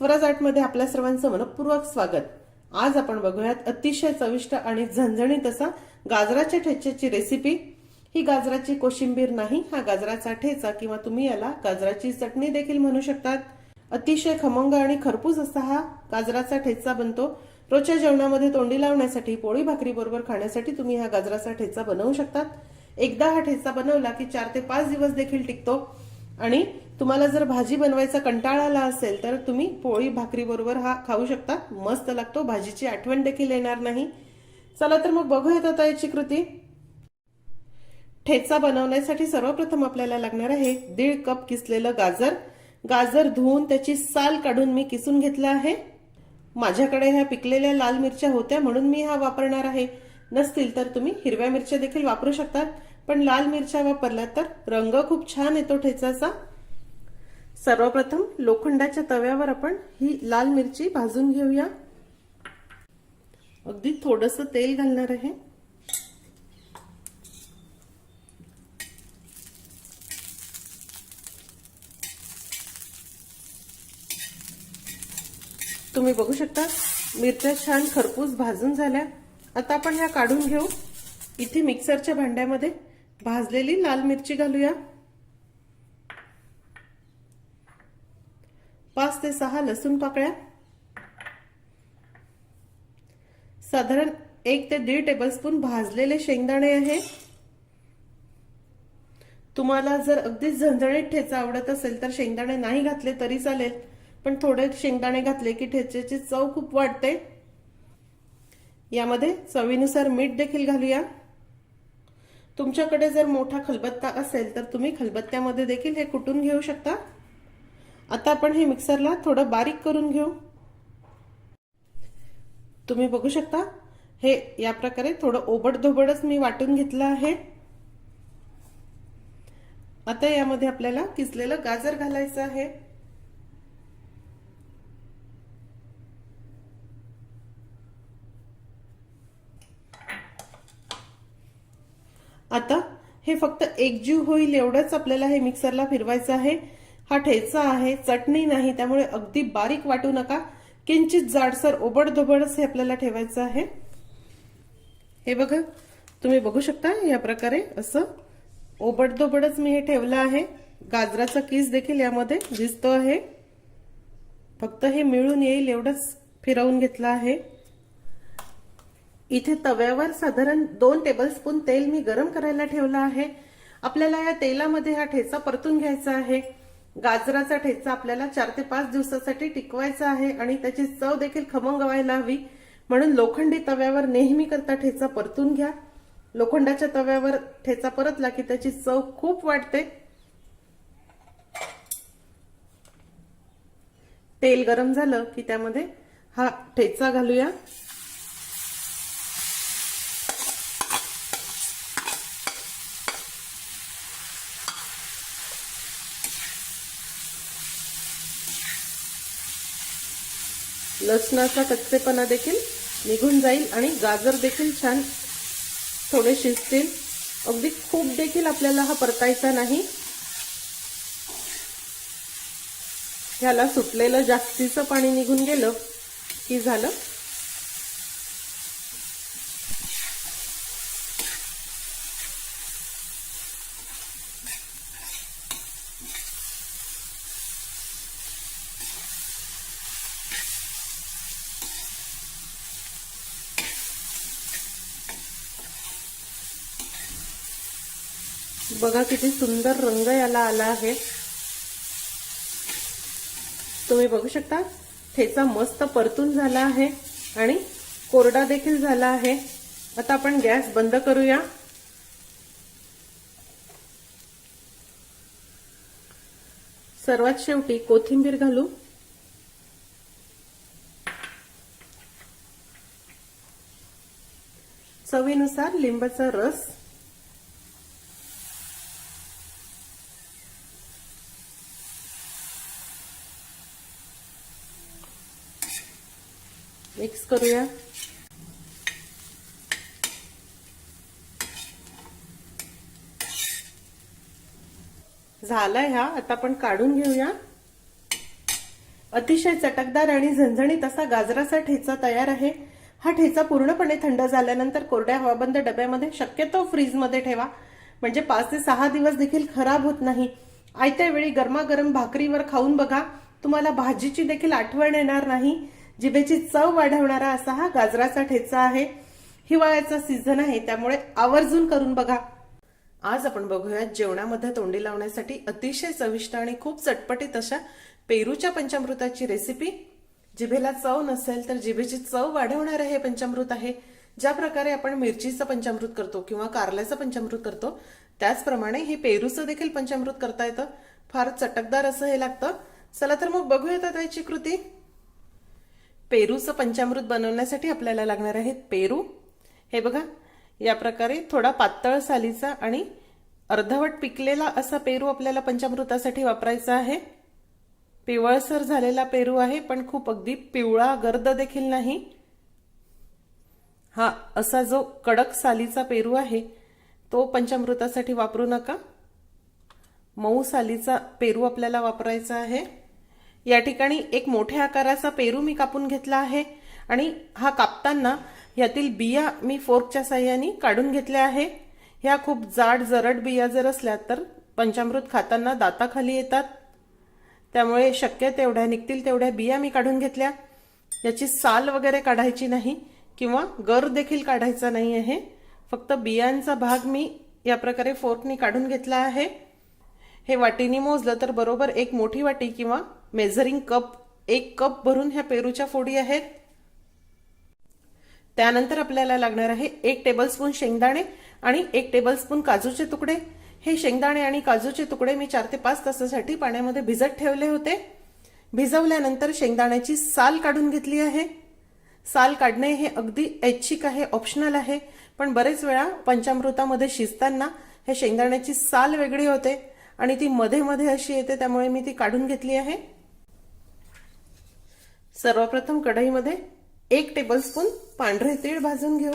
स्वराज आर्टमध्ये आपल्या सर्वांचं मनपूर्वक स्वागत. आज आपण बघूयात अतिशय चविष्ट आणि झणझणीत असा गाजराच्या ठेच्याची रेसिपी ही गाजराची कोशिंबीर नाही हा गाजराचा ठेचा किंवा तुम्ही याला गाजराची चटणी देखील म्हणू शकतात. अतिशय खमंग आणि खरपूस असा हा गाजराचा ठेचा बनतो. रोजच्या जेवणामध्ये तोंडी लावण्यासाठी पोळी भाकरी बरोबर खाण्यासाठी तुम्ही हा गाजराचा ठेचा बनवू शकतात. एकदा हा ठेचा बनवला की चार ते पाच दिवस देखील टिकतो. आणि तुम्हाला जर भाजी बनवायचा कंटाळा आला असेल तर तुम्ही पोळी भाकरी बरोबर हा खाऊ शकता. मस्त लागतो. भाजीची आठवण देखील येणार नाही. चला तर मग बघूयात आता याची कृती. ठेचा बनवण्यासाठी सर्वप्रथम आपल्याला लागणार आहे दीड कप किसलेलं गाजर. गाजर धुवून त्याची साल काढून मी किसून घेतलं आहे. माझ्याकडे ह्या पिकलेल्या लाल मिरच्या होत्या म्हणून मी हा वापरणार आहे. नसतील तर तुम्ही हिरव्या मिरच्या देखील वापरू शकतात. पण लाल मिरच्या वापरल्या तर रंग खूप छान येतो ठेचाचा. सर्वप्रथम लोखंडाच्या तव्यावर आपण ही लाल मिरची भाजून घेऊया. अगदी थोडस तेल घालणार आहे. तुम्ही बघू शकता मिरच्या छान खरपूस भाजून झाल्या. आता आपण ह्या काढून घेऊ. इथे मिक्सरच्या भांड्यामध्ये भाजलेली लाल मिरची घालूया. पाच ते सहा लसूण पाकळ्या. साधारण एक ते दीड टेबलस्पून भाजलेले शेंगदाणे आहे. तुम्हाला जर अगदीच झणझणीत ठेचा आवडत असेल तर शेंगदाणे नाही घातले तरी चालेल पण थोडे शेंगदाणे घातले की ठेच्याची चव खूप वाढते. यामध्ये चवीनुसार मीठ देखील घालूया. तुमच्याकडे जर मोठा खलबत्ता असेल तर तुम्ही खलबत्त्यामध्ये देखील हे कुटून घेऊ शकता. आता आपण हे मिक्सरला थोडं बारीक करून घेऊ. तुम्ही बघू शकता हे या प्रकारे थोडं ओबडधोबडच मी वाटून घेतलं आहे. आता यामध्ये आपल्याला किसलेलं गाजर घालायचं आहे. आता हे फक्त एकजीव होईल एवढंच आपल्याला हे मिक्सरला फिरवायचं आहे. हा ठेचा आहे चटणी नाही त्यामुळे अगदी बारीक वाटू नका. किंचित जाडसर ओबडधोबडच हे आपल्याला ठेवायचं आहे. हे बघा तुम्ही बघू शकता या प्रकारे असं ओबडधोबडच मी हे ठेवलं आहे. गाजराचा किस देखील यामध्ये दिसतो आहे. फक्त हे मिळून येईल एवढंच फिरवून घेतलं आहे. इथे तव्यावर साधारण दोन टेबलस्पून तेल मी गरम करायला ठेवलं आहे. आपल्याला या तेलामध्ये हा ठेचा परतून घ्यायचा आहे. गाजराचा ठेचा आपल्याला चार ते पाच दिवसासाठी टिकवायचा आहे आणि त्याची चव देखील खमंग व्हायला हवी. म्हणून लोखंडी तव्यावर नेहमी करता ठेचा परतून घ्या. लोखंडाच्या तव्यावर ठेचा परतला की त्याची चव खूप वाढते. तेल गरम झालं की त्यामध्ये हा ठेचा घालूया. लसणाचा कच्चेपणा देखील निघून जाईल आणि गाजर देखील छान थोडे शिजतील. अगदी खूप देखील आपल्याला हा परतायचा नाही. ह्याला सुटलेलं जास्तीचं पाणी निघून गेलं की झालं. बघा किती सुंदर रंग याला आला आहे. तुम्ही बघू शकता ठेचा मस्त परतून झाला आहे आणि कोरडा देखील झाला आहे. आता आपण गॅस बंद करूया. सर्वात शेवटी कोथिंबीर घालू. चवीनुसार लिंबाचा रस. मिक्स करूया. झालाय हा आता आपण काढून घेऊया. अतिशय चटकदार आणि झणझणीत असा गाजराचा ठेचा तयार आहे. हा ठेचा पूर्णपणे थंड झाल्यानंतर कोरड्या हवाबंद डब्यामध्ये शक्यतो फ्रीजमध्ये ठेवा. म्हणजे पाच ते सहा दिवस देखील खराब होत नाही. आयत्या वेळी गरमागरम भाकरीवर खाऊन बघा. तुम्हाला भाजीची देखील आठवण येणार नाही. जिभेची चव वाढवणारा असा हा गाजराचा ठेचा आहे. हिवाळ्याचा सीझन आहे त्यामुळे आवर्जून करून बघा. आज आपण बघूया जेवणामध्ये तोंडी लावण्यासाठी अतिशय चविष्ट आणि खूप चटपटीत अशा पेरूच्या पंचामृताची रेसिपी जिभेला चव नसेल तर जिभेची चव वाढवणारं हे पंचामृत आहे. ज्या प्रकारे आपण मिरचीचं पंचामृत करतो किंवा कारल्याचं पंचामृत करतो त्याचप्रमाणे हे पेरूचं देखील पंचामृत करता येतं. फार चटकदार असं हे लागतं. चला तर मग बघूया त्याची कृती. पेरूचं पंचामृत बनवण्यासाठी आपल्याला लागणार आहेत पेरू. हे बघा या प्रकारे थोडा पातळ सालीचा आणि अर्धवट पिकलेला असा पेरू आपल्याला पंचामृतासाठी वापरायचा आहे. पिवळसर झालेला पेरू आहे पण खूप अगदी पिवळा गर्द देखील नाही. हा असा जो कडक सालीचा पेरू आहे तो पंचामृतासाठी वापरू नका. मऊ सालीचा पेरू आपल्याला वापरायचा आहे. या ठिकाणी एक मोठ्या आकाराचा पेरू मी कापून घेतला आहे आणि हा कापताना यातील बिया मी फोर्कच्या साह्याने काढून घेतल्या आहे. ह्या खूप जाड जरड बिया जर असल्या तर पंचामृत खाताना दाताखाली येतात. त्यामुळे शक्य तेवढ्या निघतील तेवढ्या बिया मी काढून घेतल्या. याची साल वगैरे काढायची नाही किंवा गर देखील काढायचा नाही आहे. फक्त बियांचा भाग मी या प्रकारे फोर्कनी काढून घेतला आहे. हे वाटीने मोजलं तर बरोबर एक मोठी वाटी किंवा मेजरिंग कप एक कप भरून ह्या पेरूच्या फोडी आहेत. त्यानंतर आपल्याला लागणार आहे एक टेबलस्पून शेंगदाणे आणि एक टेबलस्पून काजूचे तुकडे. हे शेंगदाणे आणि काजूचे तुकडे मी चार ते पाच तासासाठी पाण्यामध्ये भिजत ठेवले होते. भिजवल्यानंतर शेंगदाण्याची साल काढून घेतली आहे. साल काढणे हे अगदी ऐच्छिक आहे ऑप्शनल आहे. पण बरेच वेळा पंचामृतामध्ये शिजताना हे शेंगदाण्याची साल वेगळी होते. आणि ती मध्ये मध्ये अशी येते त्यामुळे मी ती काढून घेतली आहे. सर्वप्रथम कढईमध्ये एक टेबलस्पून पांढरे तीळ भाजून घेऊ.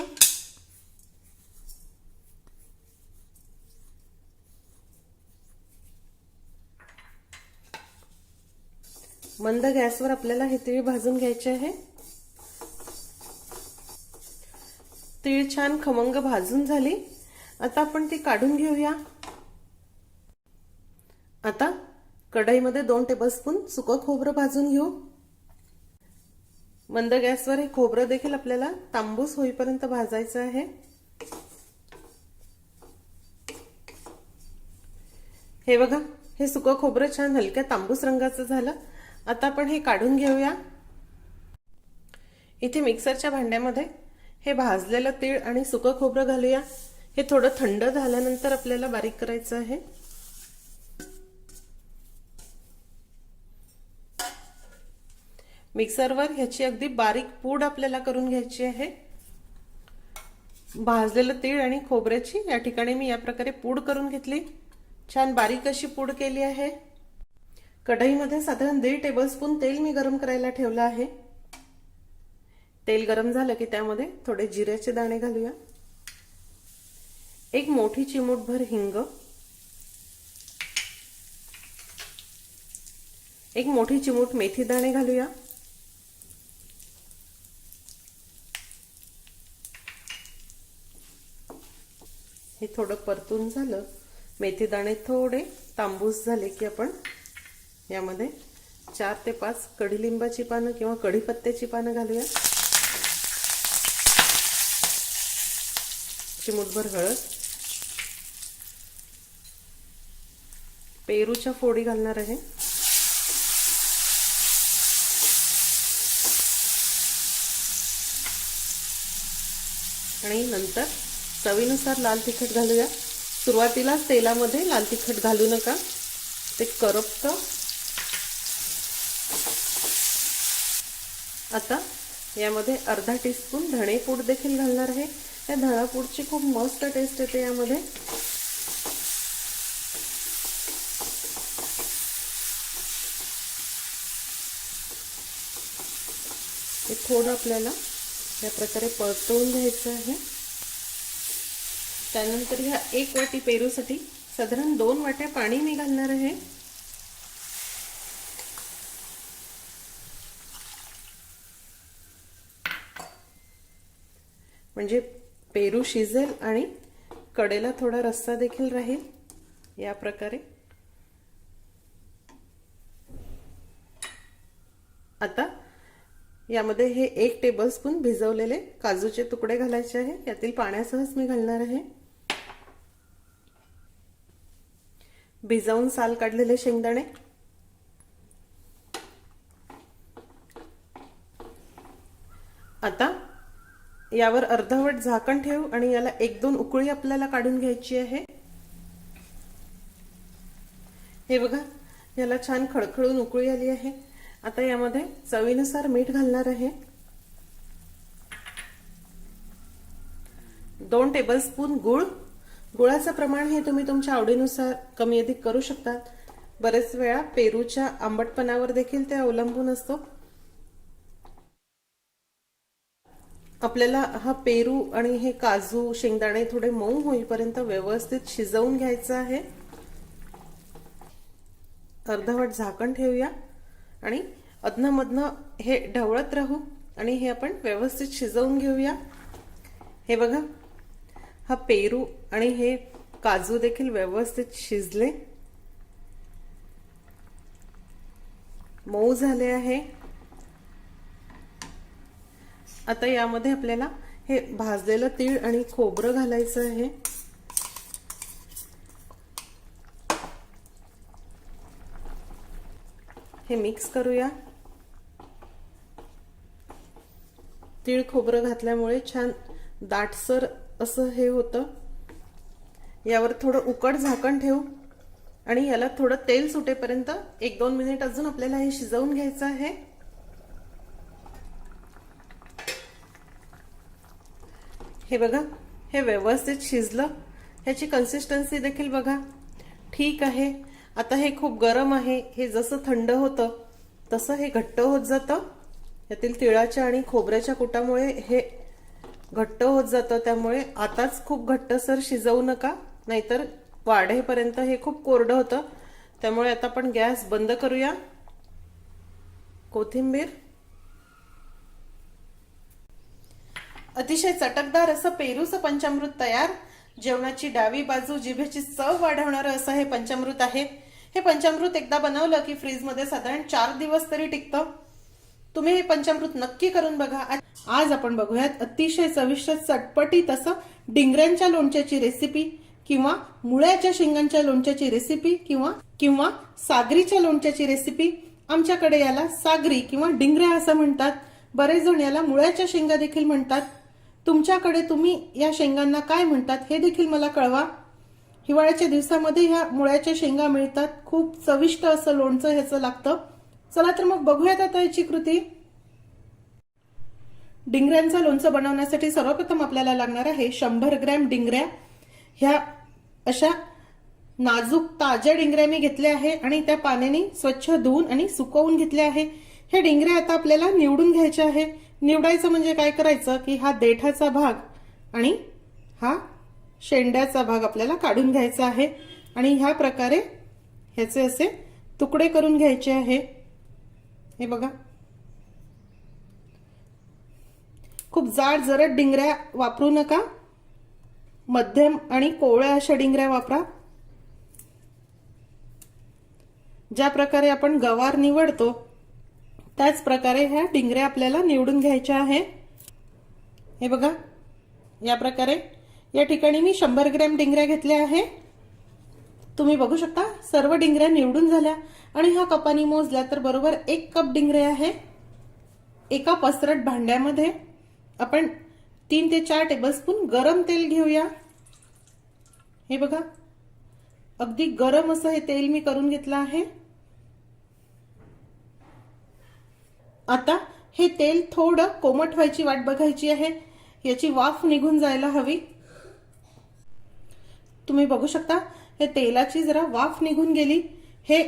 मंद गॅसवर आपल्याला हे तीळ भाजून घ्यायचे आहे. तीळ छान खमंग भाजून झाली. आता आपण ती काढून घेऊया. आता कढईमध्ये दोन टेबलस्पून सुकं खोबरं भाजून घेऊ. मंद गॅसवर हे खोबरं देखील आपल्याला तांबूस होईपर्यंत भाजायचं आहे. हे बघा हे सुकं खोबरं छान हलक्या तांबूस रंगाचं झालं. आता आपण हे काढून घेऊया. इथे मिक्सरच्या भांड्यामध्ये हे भाजलेलं तीळ आणि सुकं खोबरं घालूया. हे थोडं थंड झाल्यानंतर आपल्याला बारीक करायचं आहे. मिक्सरवर ह्याची अगदी बारीक पूड आपल्याला करून घ्यायची आहे. भाजलेलं तीळ आणि खोबऱ्याची या ठिकाणी मी या प्रकारे पूड करून घेतली. छान बारीक अशी पूड केली आहे. कढईमध्ये साधारण दीड टेबलस्पून तेल मी गरम करायला ठेवलं आहे. तेल गरम झालं की त्यामध्ये थोडे जिऱ्याचे दाणे घालूया. एक मोठी चिमूटभर हिंग. एक मोठी चिमूट मेथी दाणे घालूया. हे थोडं परतून झालं. मेथी दाणे थोडे तांबूस झाले की आपण यामध्ये चार ते पाच कढीलिंबाची पानं किंवा कढीपत्त्याची पानं घालूया चिमूटभर हळद. पेरूच्या फोडी घालणार आहे. आणि नंतर चवीनुसार लाल तिखट घालूया. सुरुवातीलाच तेलामध्ये लाल तिखट घालू नका. ते करपतं. आता यामध्ये अर्धा टीस्पून धणेपूड देखील घालणार आहे. या धणापूडची खूप मस्त टेस्ट येते यामध्ये. हे थोडं आपल्याला या प्रकारे परतवून घ्यायचं आहे. त्यानंतर ह्या एक वाटी पेरूसाठी साधारण दोन वाट्या पाणी मी घालणार आहे. म्हणजे पेरू शिजेल आणि कडेला थोडा रस्सा देखील राहील या प्रकारे. आता यामध्ये हे एक टेबलस्पून भिजवलेले काजूचे तुकडे घालायचे आहे. यातील पाण्यासहच मी घालणार आहे. भिजवून साल काढलेले शेंगदाणे. आता यावर अर्धवट झाकण ठेवू आणि याला एक दोन उकळी आपल्याला काढून घ्यायची आहे. हे बघा याला छान खडखडून उकळी आली आहे. आता यामध्ये चवीनुसार मीठ घालणार आहे. दोन टेबलस्पून गुळ गुळाचं प्रमाण हे तुम्ही तुमच्या आवडीनुसार कमी अधिक करू शकता बरेच वेळा पेरूच्या आंबटपणावर देखील ते अवलंबून असतो. आपल्याला हा पेरू आणि हे काजू शेंगदाणे थोडे मऊ होईपर्यंत व्यवस्थित शिजवून घ्यायचं आहे. अर्धवट झाकण ठेवूया आणि अधनमधनं हे ढवळत राहू आणि हे आपण व्यवस्थित शिजवून घेऊया. हे बघा हा पेरू आणि हे काजू देखील व्यवस्थित शिजले. मऊ झाले आहे. आता यामध्ये आपल्याला हे भाजलेलं तीळ आणि खोबरं घालायचं आहे. हे मिक्स करूया. तीळ खोबरं घातल्यामुळे छान दाटसर असं हे होतं. यावर थोडं उकड झाकण ठेवू आणि याला थोडं तेल सुटेपर्यंत एक दोन मिनिट अजून आपल्याला हे शिजवून घ्यायचं आहे. हे बघा हे व्यवस्थित शिजलं. ह्याची कन्सिस्टन्सी देखील बघा. ठीक आहे. आता हे खूप गरम आहे. हे जसं थंड होतं तसं हे घट्ट होत जातं. यातील तिळाच्या आणि खोबऱ्याच्या कुटामुळे हे घट्ट होत जातं त्यामुळे आताच खूप घट्टसर शिजवू नका. नाहीतर वाढेपर्यंत हे खूप कोरडं होतं. त्यामुळे आता आपण गॅस बंद करूया. कोथिंबीर. अतिशय चटकदार असं पेरूचं पंचामृत तयार. जेवणाची डावी बाजू जिभेची चव वाढवणारं असं हे पंचामृत आहे. हे पंचामृत एकदा बनवलं की फ्रीजमध्ये साधारण चार दिवस तरी टिकतं. तुम्ही हे पंचामृत नक्की करून बघा. आज आपण बघूयात अतिशय चविष्ट चटपटीत असं डिंगऱ्यांच्या लोणच्याची रेसिपी किंवा मुळ्याच्या शेंगांच्या लोणच्याची रेसिपी किंवा किंवा सागरीच्या लोणच्याची रेसिपी आमच्याकडे याला सागरी किंवा डिंगऱ्या असं म्हणतात. बरेच जण याला मुळ्याच्या शेंगा देखील म्हणतात. तुमच्याकडे तुम्ही या शेंगांना काय म्हणतात हे देखील मला कळवा. हिवाळ्याच्या दिवसामध्ये ह्या मुळ्याच्या शेंगा मिळतात. खूप चविष्ट असं लोणचं ह्याचं लागतं. चला तर मग बघूयात आता याची कृती. डिंगऱ्यांचं लोणचं बनवण्यासाठी सर्वप्रथम आपल्याला लागणार आहे शंभर ग्रॅम डिंगऱ्या. ह्या अशा नाजूक ताज्या डिंगऱ्या मी घेतल्या आहे आणि त्या पाण्याने स्वच्छ धुवून आणि सुकवून घेतल्या आहे. हे डिंगऱ्या आता आपल्याला निवडून घ्यायचे आहे. निवडायचं म्हणजे काय करायचं की हा देठाचा भाग आणि हा शेंड्याचा भाग आपल्याला काढून घ्यायचा आहे. आणि ह्या प्रकारे ह्याचे असे तुकडे करून घ्यायचे आहे. हे बघा. खूप जाड जरद डिंगऱ्या वापरू नका. मध्यम आणि कोवळ्या अशा डिंगऱ्या वापरा. ज्या प्रकारे आपण गवार निवडतो त्याच प्रकारे ह्या डिंगऱ्या आपल्याला निवडून घ्यायच्या आहे. हे बघा. या प्रकारे. या ठिकाणी मी शंभर ग्रॅम डिंगऱ्या घेतल्या आहे. तुम्ही बघू शकता सर्व डिंगऱ्या निवडून झाल्या. आणि ह्या कपानी मोजल्या तर बरोबर एक कप डिंगरे आहे. एका पसरट भांड्यामध्ये आपण तीन ते चार टेबलस्पून गरम तेल घेऊया. हे बघा. अगदी गरम असं हे तेल मी करून घेतलं आहे. आता हे तेल थोडं कोमट व्हायची वाट बघायची आहे. याची वाफ निघून जायला हवी. तुम्ही बघू शकता हे तेलाची जरा वाफ निघून गेली. हे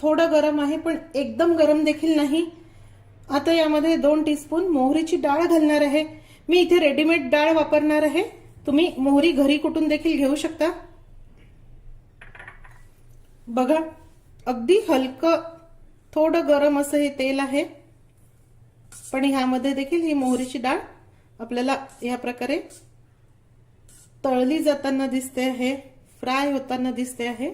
थोडं गरम आहे पण एकदम गरम देखील नाही. आता यामध्ये दोन टीस्पून मोहरीची डाळ घालणार आहे. मी इथे रेडीमेड डाळ वापरणार आहे. तुम्ही मोहरी घरी कुटून देखील घेऊ शकता. बघा अगदी हलकं थोडं गरम असं हे तेल आहे. पण ह्यामध्ये देखील ही मोहरीची डाळ आपल्याला या प्रकारे तळली जाताना दिसते आहे. फ्राय होताना दिसते आहे.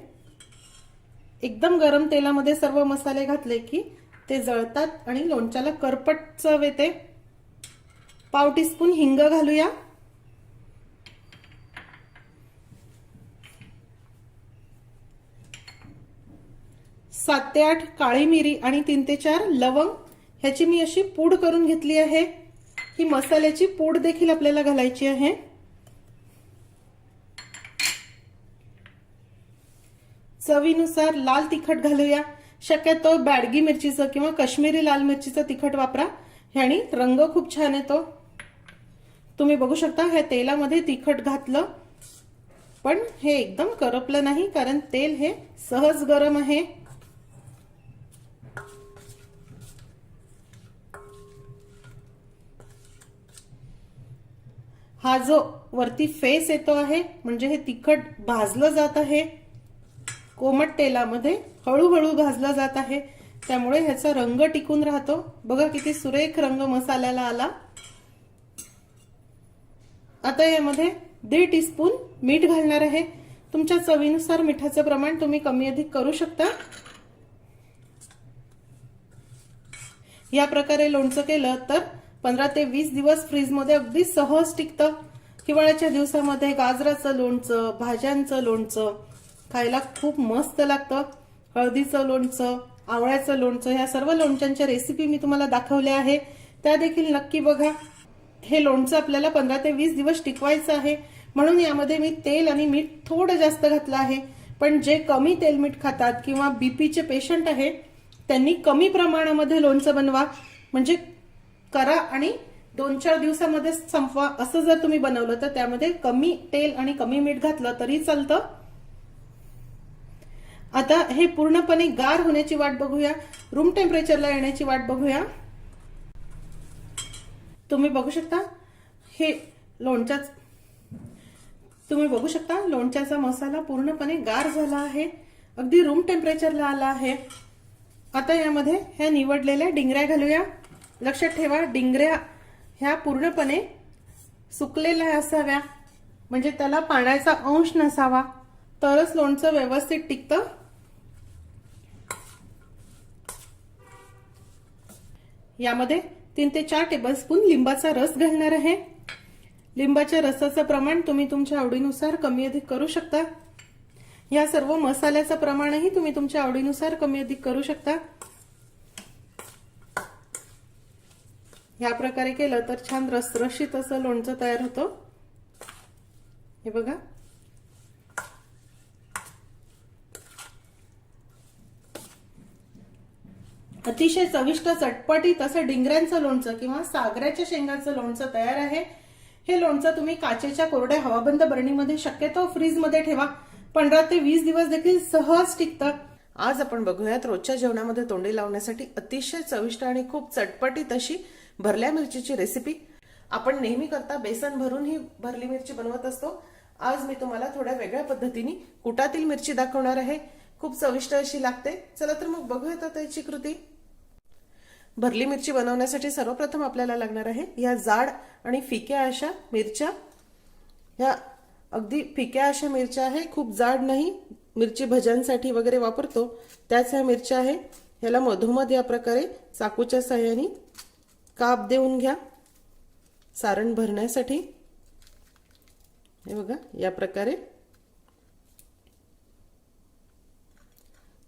एकदम गरम तेलामध्ये सर्व मसाले घातले की ते जळतात आणि लोणच्याला करपट चव येते. पाव टीस्पून हिंग घालूया. सात ते आठ काळी मिरी आणि तीन ते चार लवंग ह्याची मी अशी पूड करून घेतली आहे. ही मसाल्याची पूड देखील आपल्याला घालायची आहे. चवीनुसार लाल तिखट घालूया. शक्यतो बॅडगी मिरचीचं किंवा कश्मीरी लाल मिरचीचं तिखट वापरा. ह्याने रंग खूप छान येतो. तुम्ही बघू शकता ह्या तेलामध्ये तिखट घातलं. पण हे एकदम करपलं नाही कारण तेल हे सहज गरम आहे. हा जो वरती फेस येतो आहे म्हणजे हे तिखट भाजलं जात आहे. कोमट तेलामध्ये हळूहळू भाजला जात आहे. त्यामुळे ह्याचा रंग टिकून राहतो. बघा किती सुरेख रंग मसाल्याला आला. आता यामध्ये दीड टीस्पून मीठ घालणार आहे. तुमच्या चवीनुसार मिठाचं प्रमाण तुम्ही कमी अधिक करू शकता. या प्रकारे लोणचं केलं तर पंधरा ते वीस दिवस फ्रीजमध्ये अगदी सहज टिकतं. हिवाळ्याच्या दिवसामध्ये गाजराचं लोणचं भाज्यांचं लोणचं खायला खूप मस्त लागतं. हळदीचं लोणचं आवळ्याचं लोणचं ह्या सर्व लोणच्यांच्या रेसिपी मी तुम्हाला दाखवल्या आहे. त्या देखील नक्की बघा. हे लोणचं आपल्याला पंधरा ते वीस दिवस टिकवायचं आहे. म्हणून यामध्ये मी तेल आणि मीठ थोडं जास्त घातलं आहे. पण जे कमी तेल मीठ खातात किंवा बीपीचे पेशंट आहे त्यांनी कमी प्रमाणामध्ये लोणचं बनवा. म्हणजे करा आणि दोन चार दिवसामध्ये संपवा. असं जर तुम्ही बनवलं तर त्यामध्ये कमी तेल आणि कमी मीठ घातलं तरी चालतं. आता हे पूर्णपणे गार होण्याची वाट बघूया. रूम टेम्परेचरला येण्याची वाट बघूया. तुम्ही बघू शकता हे लोणच्या तुम्ही बघू शकता लोणच्याचा मसाला पूर्णपणे गार झाला आहे. अगदी रूम टेम्परेचरला आला आहे. आता यामध्ये ह्या निवडलेल्या डिंगऱ्या घालूया. लक्षात ठेवा डिंगऱ्या ह्या पूर्णपणे सुकलेल्या असाव्या. म्हणजे त्याला पाण्याचा अंश नसावा. तरच लोणचं व्यवस्थित टिकतं. यामध्ये तीन ते चार टेबलस्पून लिंबाचा रस घालणार आहे. लिंबाच्या रसाचं प्रमाण तुम्ही तुमच्या आवडीनुसार कमी अधिक करू शकता. या सर्व मसाल्याचं प्रमाणही तुम्ही तुमच्या आवडीनुसार कमी अधिक करू शकता. ह्या प्रकारे केलं तर छान रसरशीत असं लोणचं तयार होतं. हे बघा. अतिशय चविष्ट चटपटीत असं डिंगऱ्यांचं लोणचं किंवा सागऱ्याच्या शेंगाचं लोणचं तयार आहे. हे लोणचं तुम्ही काचेच्या कोरड्या हवाबंद बरणीमध्ये शक्यतो फ्रीजमध्ये ठेवा. पंधरा ते वीस दिवस देखील सहज टिकतं. आज आपण बघूयात रोजच्या जेवणामध्ये तोंडी लावण्यासाठी अतिशय चविष्ट आणि खूप चटपटीत अशी भरल्या मिरचीची रेसिपी आपण नेहमी करता बेसन भरून ही भरली मिरची बनवत असतो. आज मी तुम्हाला थोड्या वेगळ्या पद्धतीने कुटातील मिरची दाखवणार आहे. खूप चविष्ट अशी लागते. चला तर मग बघूयात त्याची कृती. भरली मिरची बनवण्यासाठी सर्वप्रथम आपल्याला लागणार आहे या जाड आणि फिक्या अशा मिरच्या. ह्या अगदी फिक्या अशा मिरच्या आहे. खूप जाड नाही. मिरची भज्यांसाठी वगैरे वापरतो. त्याच ह्या मिरच्या आहे. ह्याला मधोमध या प्रकारे चाकूच्या साह्याने काप देऊन घ्या. सारण भरण्यासाठी. हे बघा या प्रकारे.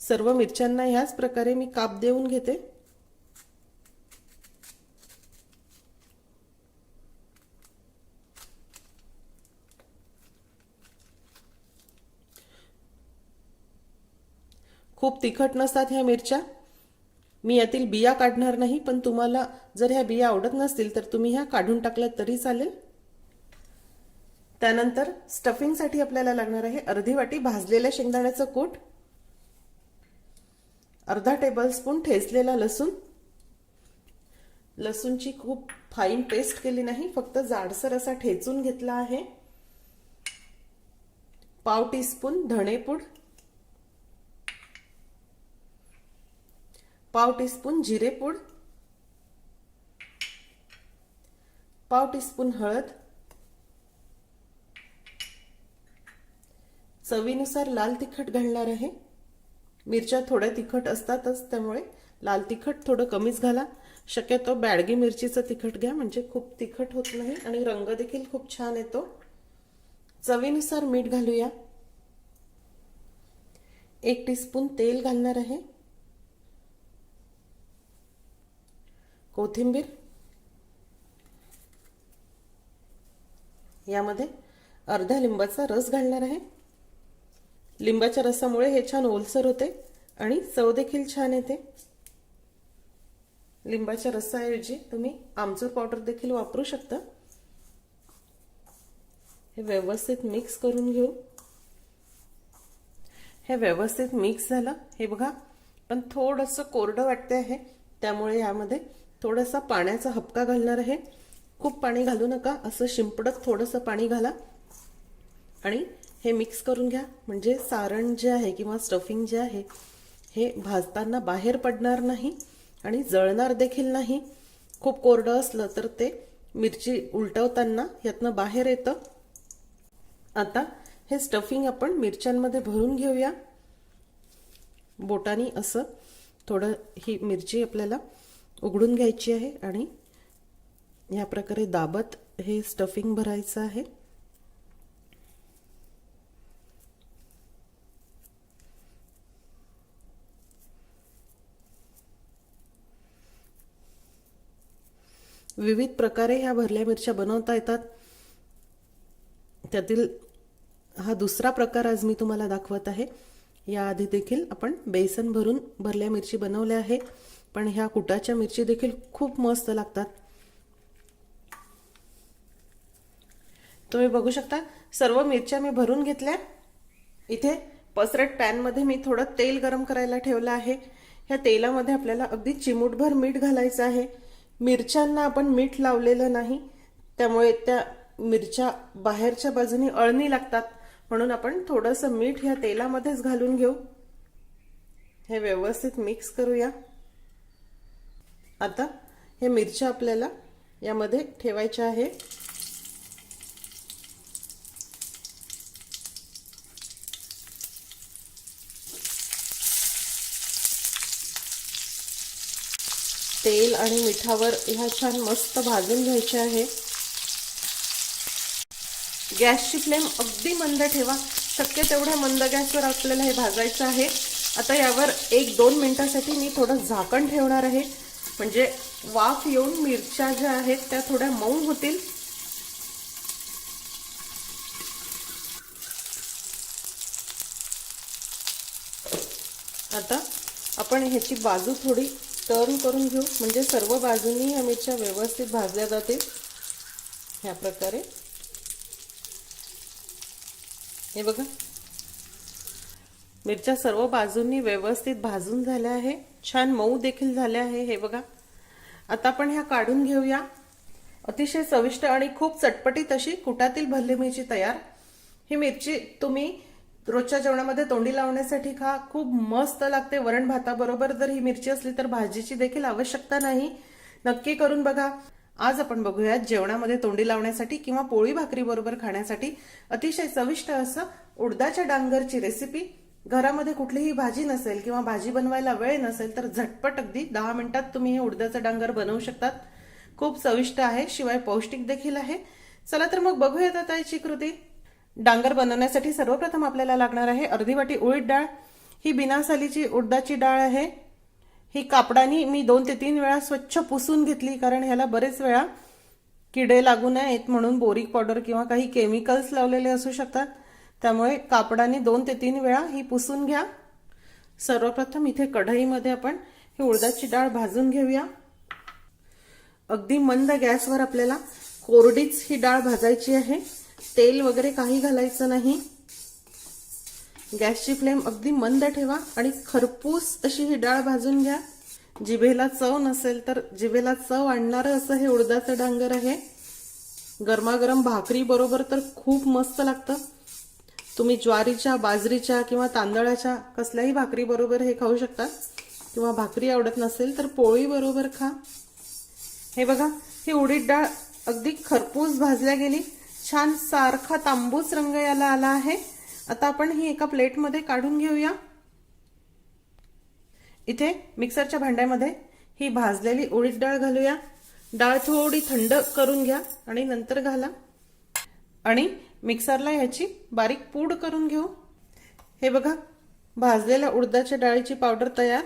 सर्व मिरच्यांना ह्याच प्रकारे मी काप देऊन घेते. खूप तिखट नसतात ह्या मिरच्या. मी यातील बिया काढणार नाही पण तुम्हाला जर ह्या बिया आवडत नसतील तर तुम्ही ह्या काढून टाकल्यात तरी चालेल. त्यानंतर स्टफिंगसाठी आपल्याला लागणार आहे अर्धी वाटी भाजलेल्या शेंगदाण्याचं कूट अर्धा टेबलस्पून ठेचलेला लसूण. लसूणची खूप फाईन पेस्ट केली नाही फक्त जाडसर असा ठेचून घेतला आहे. पाव टीस्पून धणेपूड पाव टीस्पून जिरेपूड पाव टीस्पून हळद चवीनुसार लाल तिखट घालणार आहे. मिरच्या थोड्या तिखट असतातच त्यामुळे लाल तिखट थोडं कमीच घाला. शक्यतो बॅडगी मिरचीचं तिखट घ्या म्हणजे खूप तिखट होत नाही आणि रंग देखील खूप छान येतो. चवीनुसार मीठ घालूया. एक टीस्पून तेल घालणार आहे. कोथिंबीर. यामध्ये अर्धा लिंबाचा रस घालणार आहे. लिंबाच्या रसामुळे हे छान ओलसर होते आणि चव देखील छान येते. लिंबाच्या रसाऐवजी तुम्ही आमचूर पावडर देखील वापरू शकता. हे व्यवस्थित मिक्स करून घेऊ. हे व्यवस्थित मिक्स झालं. हे बघा पण थोडंसं कोरडं वाटते आहे. त्यामुळे यामध्ये थोडासा पाण्याचा हपका घालणार आहे. खूप पाणी घालू नका. असं शिंपडत थोडंसं पाणी घाला. आणि हे मिक्स करून घ्या. म्हणजे सारण जे आहे किंवा स्टफिंग जे आहे हे भाजताना बाहेर पडणार नाही आणि जळणार देखील नाही. खूप कोरडं असलं तर ते मिरची उलटवताना यातनं बाहेर येतं. आता हे स्टफिंग आपण मिरच्यांमध्ये भरून घेऊया. बोटानी असं थोडं ही मिरची आपल्याला उघडून घ्यायची आहे आणि या प्रकारे दाबत हे स्टफिंग भरायचं आहे. विविध प्रकारे ह्या भरल्या मिरच्या बनवता येतात. त्यातील हा दुसरा प्रकार आज मी तुम्हाला दाखवत आहे. याआधी देखील आपण बेसन भरून भरल्या मिरची बनवल्या आहे पण ह्या कुटाच्या मिरची देखील खूप मस्त लागतात. तुम्ही बघू शकता सर्व मिरच्या मी भरून घेतल्या. इथे पसरट पॅनमध्ये मी थोडं तेल गरम करायला ठेवलं आहे. ह्या तेलामध्ये आपल्याला अगदी चिमूटभर मीठ घालायचं आहे. मिरच्यांना आपण मीठ लावलेलं नाही. त्यामुळे त्या मिरच्या बाहेरच्या बाजूने अळणी लागतात. म्हणून आपण थोडंसं मीठ ह्या तेलामध्येच घालून घेऊ. हे व्यवस्थित मिक्स करूया. आता हे मिरच्या आपल्याला यामध्ये ठेवायच्या आहे. तेल आणि मिठावर ह्या छान मस्त भाजून घ्यायचे आहे. गॅसची फ्लेम अगदी मंद ठेवा. शक्य तेवढ्या मंद गॅसवर आपल्याला हे भाजायचं आहे. आता यावर एक दोन मिनिटासाठी मी थोडं झाकण ठेवणार आहे. म्हणजे वाफ येऊन मिरच्या ज्या आहेत त्या थोड्या मऊ होतील. आता आपण ह्याची बाजू थोडी टर्न करून घेऊ. म्हणजे सर्व बाजूनी ह्या मिरच्या व्यवस्थित भाजल्या जातील. ह्या प्रकारे. हे बघा. मिरच्या सर्व बाजूंनी व्यवस्थित भाजून झाल्या आहे. छान मऊ देखील झाले आहे हे बघा. आता आपण ह्या काढून घेऊया. अतिशय चविष्ट आणि खूप चटपटीत अशी कुटातील भल्ली मिरची तयार. ही मिरची तुम्ही रोजच्या जेवणामध्ये तोंडी लावण्यासाठी खा. खूप मस्त लागते वरण भाताबरोबर. जर ही मिरची असली तर भाजीची देखील आवश्यकता नाही. नक्की करून बघा. आज आपण बघूया जेवणामध्ये तोंडी लावण्यासाठी किंवा पोळी भाकरी बरोबर खाण्यासाठी अतिशय चविष्ट असं उडदाच्या डांगरची रेसिपी घरामध्ये कुठलीही भाजी नसेल किंवा भाजी बनवायला वेळ नसेल तर झटपट अगदी दहा मिनिटात तुम्ही हे उडदाचं डांगर बनवू शकतात. खूप चविष्ट आहे शिवाय पौष्टिक देखील आहे. चला तर मग बघूयात आता याची कृती. डांगर बनवण्यासाठी सर्वप्रथम आपल्याला लागणार आहे अर्धी वाटी उडीद डाळ. ही बिना सालीची उडदाची डाळ आहे. ही कापडानी मी दोन ते तीन वेळा स्वच्छ पुसून घेतली कारण ह्याला बरेच वेळा किडे लागू नयेत म्हणून बोरिक पावडर किंवा काही केमिकल्स लावलेले असू शकतात. त्यामुळे कापडाने दोन ते तीन वेळा ही पुसून घ्या. सर्वप्रथम इथे कढईमध्ये आपण ही उडदाची डाळ भाजून घेऊया. अगदी मंद गॅसवर आपल्याला कोरडीच ही डाळ भाजायची आहे. तेल वगैरे काही घालायचं नाही. गॅसची फ्लेम अगदी मंद ठेवा आणि खरपूस अशी ही डाळ भाजून घ्या. जिभेला चव नसेल तर जिभेला चव आणणारं असं हे उडदाचं डांगर आहे. गरमागरम भाकरी बरोबर तर खूप मस्त लागतं. तुम्ही ज्वारीच्या बाजरीच्या किंवा तांदळाच्या कसल्याही भाकरी बरोबर हे खाऊ शकता. किंवा भाकरी आवडत नसेल तर पोळी बरोबर खा. हे बघा ही उडीद डाळ अगदी खरपूस भाजल्या गेली. छान सारखा तांबूस रंग याला आला आहे. आता आपण ही एका प्लेटमध्ये काढून घेऊया. इथे मिक्सरच्या भांड्यामध्ये ही भाजलेली उडीद डाळ घालूया. डाळ थोडी थंड करून घ्या आणि नंतर घाला. आणि मिक्सरला ह्याची बारीक पूड करून घेऊ. हे बघा भाजलेल्या उडदाच्या डाळीची पावडर तयार.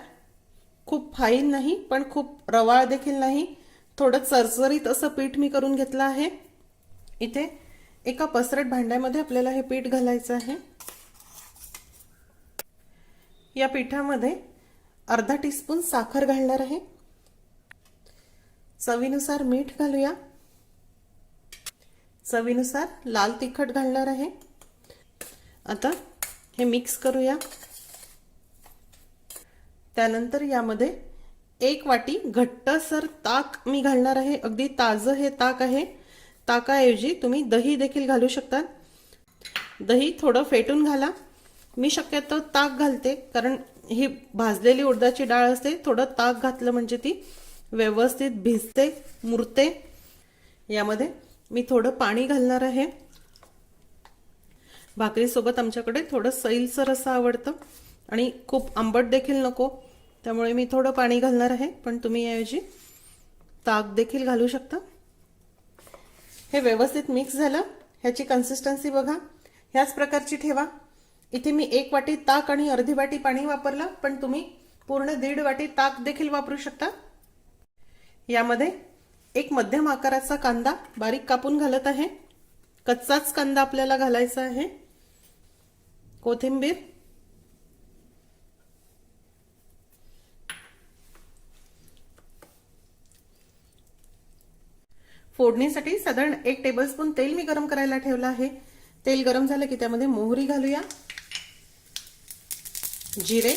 खूप फाईन नाही पण खूप रवाळ देखील नाही. थोडं चरचरीत असं पीठ मी करून घेतलं आहे. इथे एका पसरट भांड्यामध्ये आपल्याला हे पीठ घालायचं आहे. या पिठामध्ये अर्धा टीस्पून साखर घालणार आहे. चवीनुसार मीठ घालूया. चवीनुसार लाल तिखट घालणार आहे. आता हे मिक्स करूया. त्यानंतर यामध्ये एक वाटी घट्टसर ताक मी घालणार आहे. अगदी ताजं हे ताक आहे. ताकाऐवजी तुम्ही दही देखील घालू शकता. दही थोडं फेटून घाला. मी शक्यतो ताक घालते कारण ही भाजलेली उडदाची डाळ असते. थोडं ताक घातलं म्हणजे ती व्यवस्थित भिजते मुरते. यामध्ये मी थोडं पाणी घालणार आहे. भाकरीसोबत आमच्याकडे थोडं सैलसर असं आवडतं. आणि खूप आंबट देखील नको त्यामुळे मी थोडं पाणी घालणार आहे. पण तुम्ही याऐवजी ताक देखील घालू शकता. हे व्यवस्थित मिक्स झालं. ह्याची कन्सिस्टन्सी बघा. ह्याच प्रकारची ठेवा. इथे मी एक वाटी ताक आणि अर्धी वाटी पाणी वापरलं पण तुम्ही पूर्ण दीड वाटी ताक देखील वापरू शकता. यामध्ये एक मध्यम आकाराचा कांदा बारीक कापून घालत आहे. कच्चाच कांदा आपल्याला घालायचा आहे. कोथिंबीर. फोडणीसाठी साधारण एक टेबलस्पून तेल मी गरम करायला ठेवलं आहे. तेल गरम झालं की त्यामध्ये मोहरी घालूया. जिरे.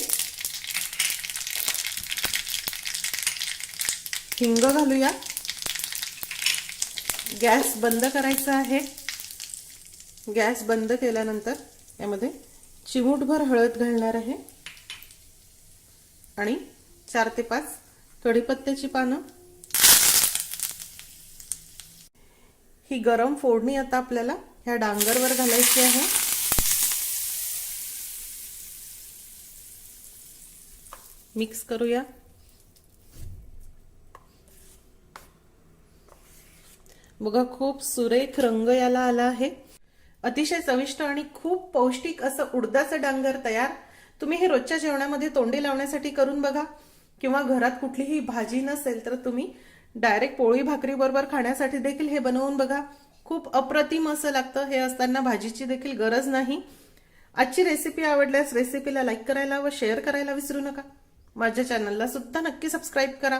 हिंग घालूया. गॅस बंद करायचा आहे. गॅस बंद केल्यानंतर यामध्ये चिमूटभर हळद घालणार आहे. आणि चार ते पाच कढीपत्त्याची पानं. ही गरम फोडणी आता आपल्याला ह्या डांगरवर घालायची आहे. मिक्स करूया. बघा खूप सुरेख रंग याला आला आहे. अतिशय चविष्ट आणि खूप पौष्टिक असं उडदाचं डांगर तयार. तुम्ही हे रोजच्या जेवणामध्ये तोंडी लावण्यासाठी करून बघा. किंवा घरात कुठलीही भाजी नसेल तर तुम्ही डायरेक्ट पोळी भाकरी बरोबर खाण्यासाठी देखील हे बनवून बघा. खूप अप्रतिम असं लागतं. हे असताना भाजीची देखील गरज नाही. आजची रेसिपी आवडल्यास रेसिपीला लाईक करायला व शेअर करायला विसरू नका. माझ्या चॅनलला सुद्धा नक्की सबस्क्राईब करा.